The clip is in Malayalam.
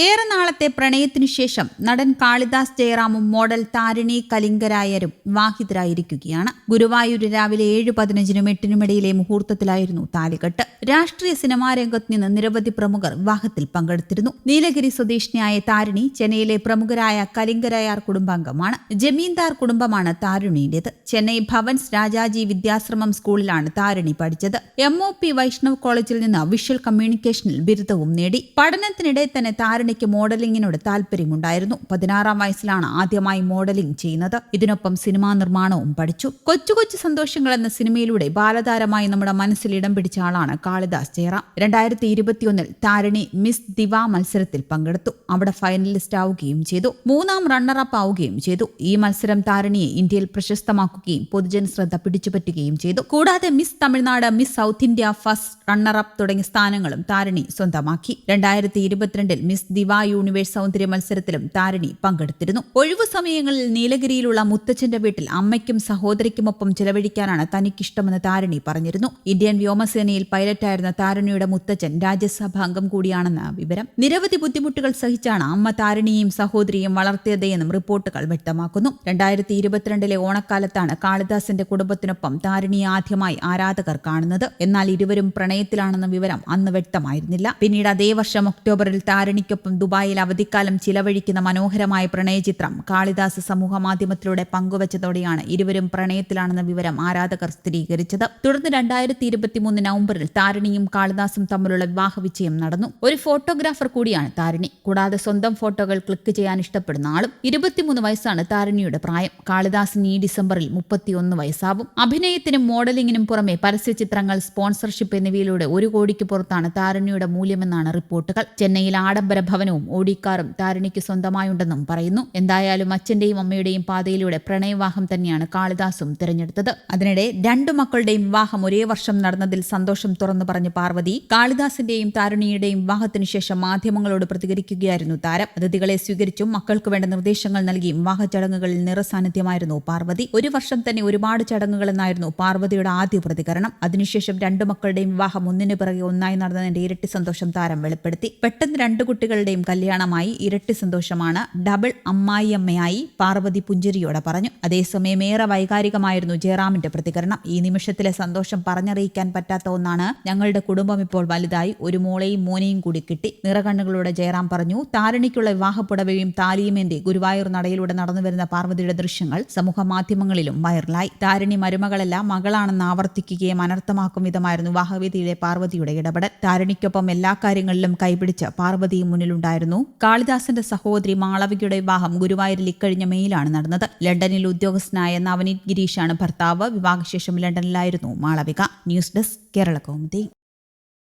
ഏറെ നാളത്തെ പ്രണയത്തിനു ശേഷം നടൻ കാളിദാസ് ജയറാമും മോഡൽ താരിണി കലിംഗരായരും വിവാഹിതരായിരിക്കുകയാണ് ഗുരുവായൂർ രാവിലെ ഏഴ് പതിനഞ്ചിനും എട്ടിനുമിടയിലെ മുഹൂർത്തത്തിലായിരുന്നു താലികെട്ട്. രാഷ്ട്രീയ സിനിമാ രംഗത്ത് നിന്ന് നിരവധി പ്രമുഖർ വിവാഹത്തിൽ പങ്കെടുത്തിരുന്നു. നീലഗിരി സ്വദേശിനിയായ താരിണി ചെന്നൈയിലെ പ്രമുഖരായ കലിംഗരായാർ കുടുംബാംഗമാണ്. ജമീന്ദാർ കുടുംബമാണ് താരിണിയുടേത്. ചെന്നൈ ഭവൻസ് രാജാജി വിദ്യാശ്രമം സ്കൂളിലാണ് താരിണി പഠിച്ചത്. എം ഒ പി വൈഷ്ണവ് കോളേജിൽ നിന്ന് വിഷ്വൽ കമ്മ്യൂണിക്കേഷനിൽ ബിരുദവും നേടി. പഠനത്തിനിടെ തന്നെ താരണിക്ക് മോഡലിംഗിനോട് താല്പര്യമുണ്ടായിരുന്നു. പതിനാറാം വയസ്സിലാണ് ആദ്യമായി മോഡലിംഗ് ചെയ്യുന്നത്. ഇതിനൊപ്പം സിനിമാ നിർമ്മാണവും പഠിച്ചു. കൊച്ചു കൊച്ചു സന്തോഷങ്ങൾ എന്ന സിനിമയിലൂടെ ബാലതാരമായി നമ്മുടെ മനസ്സിൽ ഇടം പിടിച്ച ആളാണ് കാളിദാസ് ജയറാം. രണ്ടായിരത്തി ഇരുപത്തിയൊന്നിൽ താരണി മിസ് ദിവ മത്സരത്തിൽ പങ്കെടുത്തു. അവിടെ ഫൈനലിസ്റ്റ് ആവുകയും ചെയ്തു. മൂന്നാം റണ്ണറപ്പ് ആവുകയും ചെയ്തു. ഈ മത്സരം താരണിയെ ഇന്ത്യയിൽ പ്രശസ്തമാക്കുകയും പൊതുജന ശ്രദ്ധ പിടിച്ചുപറ്റുകയും ചെയ്തു. കൂടാതെ miss Tamil Nadu miss south India first runner up തുടങ്ങിയ സ്ഥാനങ്ങളും താരണി സ്വന്തമാക്കി. രണ്ടായിരത്തി ഇരുപത്തിരണ്ടിൽ മിസ് ദിവ യൂണിവേഴ്സ് സൗന്ദര്യ മത്സരത്തിലും താരിണി പങ്കെടുത്തിരുന്നു. ഒഴിവു സമയങ്ങളിൽ നീലഗിരിയിലുള്ള മുത്തച്ഛന്റെ വീട്ടിൽ അമ്മയ്ക്കും സഹോദരിക്കുമൊപ്പം ചെലവഴിക്കാനാണ് തനിക്കിഷ്ടമെന്ന് താരണി പറഞ്ഞിരുന്നു. ഇന്ത്യൻ വ്യോമസേനയിൽ പൈലറ്റായിരുന്ന താരണിയുടെ മുത്തച്ഛൻ രാജ്യസഭാ അംഗം കൂടിയാണെന്ന വിവരം. നിരവധി ബുദ്ധിമുട്ടുകൾ സഹിച്ചാണ് അമ്മ താരിണിയെയും സഹോദരിയും വളർത്തിയതെന്നും റിപ്പോർട്ടുകൾ വ്യക്തമാക്കുന്നു. രണ്ടായിരത്തി ഇരുപത്തിരണ്ടിലെ ഓണക്കാലത്താണ് കാളിദാസിന്റെ കുടുംബത്തിനൊപ്പം താരിണിയെ ആദ്യമായി ആരാധകർ കാണുന്നത്. എന്നാൽ ഇരുവരും പ്രണയത്തിലാണെന്ന വിവരം അന്ന് വ്യക്തമായിരുന്നില്ല. പിന്നീട് അതേ വർഷം ഒക്ടോബറിൽ താരണിക്കൊപ്പം ദുബായിൽ അവധിക്കാലം ചിലവഴിക്കുന്ന മനോഹരമായ പ്രണയചിത്രം കാളിദാസ് സമൂഹ മാധ്യമത്തിലൂടെ പങ്കുവച്ചതോടെയാണ് ഇരുവരും പ്രണയത്തിലാണെന്ന വിവരം ആരാധകർ സ്ഥിരീകരിച്ചത്. തുടർന്ന് രണ്ടായിരത്തി ഇരുപത്തിമൂന്ന് നവംബറിൽ താരിണിയും കാളിദാസും തമ്മിലുള്ള വിവാഹ വിജയം നടന്നു. ഒരു ഫോട്ടോഗ്രാഫർ കൂടിയാണ് താരിണി. കൂടാതെ സ്വന്തം ഫോട്ടോകൾ ക്ലിക്ക് ചെയ്യാൻ ഇഷ്ടപ്പെടുന്ന ആളും ഇരുപത്തിമൂന്ന് വയസ്സാണ് താരിണിയുടെ പ്രായം. കാളിദാസിന് ഈ ഡിസംബറിൽ മുപ്പത്തിയൊന്ന് വയസ്സാവും. അഭിനയത്തിനും മോഡലിംഗിനും പുറമെ പരസ്യചിത്രങ്ങൾ സ്പോൺസർഷിപ്പ് എന്നിവയിലൂടെ ഒരു കോടിക്ക് പുറത്താണ് താരിണിയുടെ മൂല്യമെന്നാണ് റിപ്പോർട്ടുകൾ. ചെന്നൈയിൽ ആഡംബര ഭവനവും ഓടിക്കാറും താരണിക്ക് സ്വന്തമായുണ്ടെന്നും പറയുന്നു. എന്തായാലും അച്ഛന്റെയും അമ്മയുടെയും പാതയിലൂടെ പ്രണയവാഹം തന്നെയാണ് കാളിദാസും തിരഞ്ഞെടുത്തത്. അതിനിടെ രണ്ടു മക്കളുടെയും വിവാഹം ഒരേ വർഷം നടന്നതിൽ സന്തോഷം തുറന്നു പറഞ്ഞ പാർവതി കാളിദാസിന്റെയും താരണിയുടെയും വിവാഹത്തിനു ശേഷം മാധ്യമങ്ങളോട് പ്രതികരിക്കുകയായിരുന്നു താരം. അതിഥികളെ സ്വീകരിച്ചും മക്കൾക്ക് വേണ്ട നിർദ്ദേശങ്ങൾ നൽകിയും വിവാഹ ചടങ്ങുകളിൽ നിറസാന്നിധ്യമായിരുന്നു പാർവതി. ഒരു വർഷം തന്നെ ഒരുപാട് ചടങ്ങുകളെന്നായിരുന്നു പാർവതിയുടെ ആദ്യ പ്രതികരണം. അതിനുശേഷം രണ്ടു മക്കളുടെയും വിവാഹം ഒന്നിനു പിറകെ ഒന്നായി നടന്നതിന്റെ ഇരട്ടി സന്തോഷം താരം വെളിപ്പെടുത്തി. പെട്ടെന്ന് രണ്ടു കുട്ടികളുടെയും കല്യാണമായി ഇരട്ടി സന്തോഷമാണ്. ഡബിൾ അമ്മായിയമ്മയായി പാർവതി പുഞ്ചിരിയോടെ പറഞ്ഞു. അതേസമയം ഏറെ വൈകാരികമായിരുന്നു ജയറാമിന്റെ പ്രതികരണം. ഈ നിമിഷത്തിലെ സന്തോഷം പറഞ്ഞറിയിക്കാൻ പറ്റാത്ത ഒന്നാണ്. ഞങ്ങളുടെ കുടുംബം ഇപ്പോൾ വലുതായി. ഒരു മോളെയും മോനെയും കൂടി കിട്ടി. നിറകണ്ണുകളോടെ ജയറാം പറഞ്ഞു താരണിക്കുള്ള വിവാഹപ്പുടവയും താലിയുമേന്തി ഗുരുവായൂർ നടയിലൂടെ നടന്നു വരുന്ന പാർവതിയുടെ ദൃശ്യങ്ങൾ സമൂഹ മാധ്യമങ്ങളിലും വൈറലായി. താരിണി മരുമകളല്ല മകളാണെന്ന് ആവർത്തിക്കുകയും അനർത്ഥമാക്കും വിധമായിരുന്നു വിവാഹവേദിയിലെ പാർവതിയുടെ ഇടപെടൽ. താരണിക്കൊപ്പം എല്ലാ കാര്യങ്ങളിലും കൈപിടിച്ച് പാർവതിയും മുന്നിലുണ്ടായിരുന്നു കാളിദാസന്റെ സഹോദരി മാളവികയുടെ വിവാഹം ഗുരുവായൂരിൽ ഇക്കഴിഞ്ഞ മെയിലാണ് നടന്നത്. ലണ്ടനിൽ ഉദ്യോഗസ്ഥനായ നവനീത് ഗിരീഷാണ് ഭർത്താവ്. വിവാഹശേഷം ലണ്ടനിലായിരുന്നു Malavika. News desk Kerala Kaumudi.